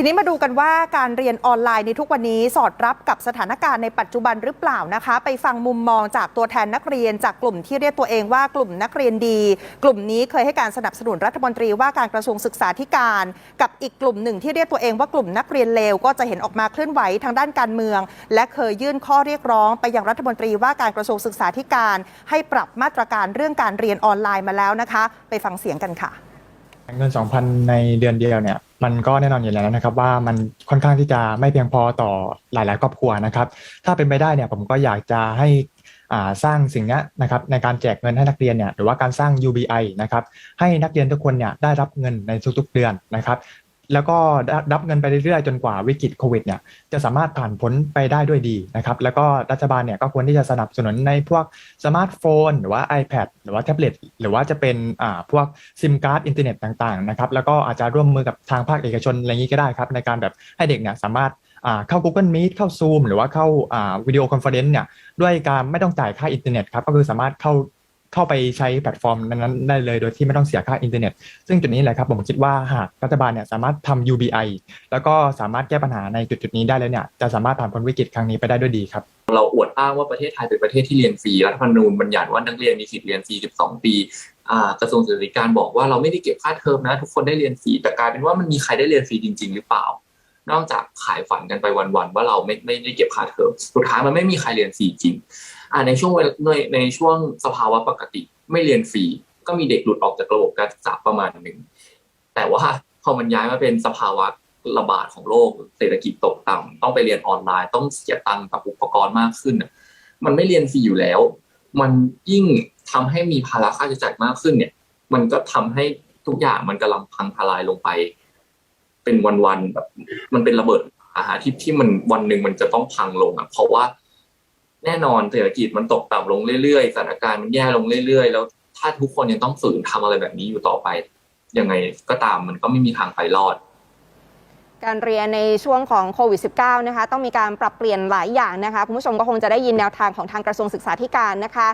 ทีนี้มาดูกันว่าการเรียนออนไลน์ในทุกวันนี้สอดรับกับสถานการณ์ในปัจจุบันหรือเปล่านะคะ ไปฟังมุมมองจากตัวแทนนักเรียนจากกลุ่มที่เรียกตัวเองว่ากลุ่มนักเรียนดี กลุ่มนี้เคยให้การสนับสนุนรัฐมนตรีว่าการกระทรวงศึกษาธิการ กับอีกกลุ่มหนึ่งที่เรียกตัวเองว่ากลุ่มนักเรียนเลวก็จะเห็นออกมาเคลื่อนไหวทางด้านการเมือง และเคยยื่นข้อเรียกร้องไปยังรัฐมนตรีว่าการกระทรวงศึกษาธิการ ให้ปรับมาตรการเรื่องการเรียนออนไลน์มาแล้วนะคะ ไปฟังเสียงกันค่ะ เงิน 2,000 ในเดือนเดียวเนี่ยมันก็แน่นอนอยู่แล้วนะครับว่ามันค่อนข้างที่จะไม่เพียงพอต่อหลาย ๆ ครอบครัวนะครับ ถ้าเป็นไปได้เนี่ยผมก็อยากจะให้อ่าสร้างสิ่งนี้นะครับในการแจกเงินให้นักเรียนเนี่ยหรือว่าการสร้าง UBI นะครับให้นักเรียนทุกคนเนี่ยได้รับเงินในทุกๆเดือนนะครับ แล้วก็รับเงินไปเรื่อยๆ จนกว่าวิกฤตโควิดเนี่ยจะสามารถผ่านพ้นไปได้ด้วยดีนะครับ แล้วก็รัฐบาลเนี่ยก็ควรที่จะสนับสนุนในพวกสมาร์ทโฟน หรือว่า iPad หรือว่าแท็บเล็ตหรือว่าจะเป็นอ่าพวกซิมการ์ดอินเทอร์เน็ตต่างๆนะครับแล้วก็อาจจะร่วมมือกับทางภาคเอกชนอะไรอย่างนี้ก็ได้ครับ ในการแบบให้เด็กเนี่ยสามารถอ่าเข้า Google Meet เข้า Zoom หรือว่าเข้าอ่าวิดีโอคอนเฟอเรนซ์เนี่ยด้วยการไม่ต้องจ่ายค่าอินเทอร์เน็ตครับก็คือสามารถเข้า เข้าไปใช้แพลตฟอร์มนั้นได้เลย โดยที่ไม่ต้องเสียค่าอินเทอร์เน็ต ซึ่งจุดนี้แหละครับผมคิดว่าหากรัฐบาลเนี่ยสามารถทำ UBI แล้วก็สามารถแก้ปัญหาในจุดๆนี้ได้แล้วเนี่ยจะสามารถผ่านพ้นวิกฤตครั้งนี้ไปได้ด้วยดีครับ เราอวดอ้างว่าประเทศไทยเป็นประเทศที่เรียนฟรีรัฐธรรมนูญบัญญัติว่านักเรียนมีสิทธิ์เรียนฟรี 12 ปีกระทรวงศึกษาธิการบอกว่าเราไม่ได้เก็บค่าเทอมนะ ทุกคนได้เรียนฟรีแต่กลายเป็นว่ามันมีใครได้เรียนฟรีจริง ๆ หรือเปล่า นอกจากขายฝันกันไปวันๆว่าเราไม่ไม่ได้เก็บค่าเทอมสุดท้ายมันไม่มีใครเรียนฟรีจริง อ่าในช่วงในในช่วงสภาวะปกติไม่เรียนฟรี ก็มีเด็กหลุดออกจากระบบการศึกษาประมาณหนึ่ง แต่ว่าพอมันย้ายมาเป็นสภาวะระบาดของโลกเศรษฐกิจตกต่ำต้องไปเรียนออนไลน์ต้องเสียตังค์กับอุปกรณ์มากขึ้นมันไม่เรียนฟรีอยู่แล้ว มันยิ่งทำให้มีภาระค่าใช้จ่ายมากขึ้นเนี่ย มันก็ทำให้ทุกอย่างมันกำลังพังทลายลงไป เป็นวันๆแบบ มันเป็นระเบิดอาหารที่ที่มันวันหนึ่งมันจะต้องพังลงอะเพราะว่า แน่นอนเศรษฐกิจมันตกต่ำลงเรื่อยๆสถานการณ์มันแย่ลงเรื่อยๆ แล้วถ้าทุกคนยังต้องฝืนทำอะไรแบบนี้อยู่ต่อไปยังไงก็ตามมันก็ไม่มีทางไปรอดการเรียนในช่วงของโควิด -19 นะคะต้องมีการปรับเปลี่ยนหลายอย่างนะคะคุณผู้ชมก็คงจะได้ยินแนวทางของทางกระทรวงศึกษาธิการนะคะ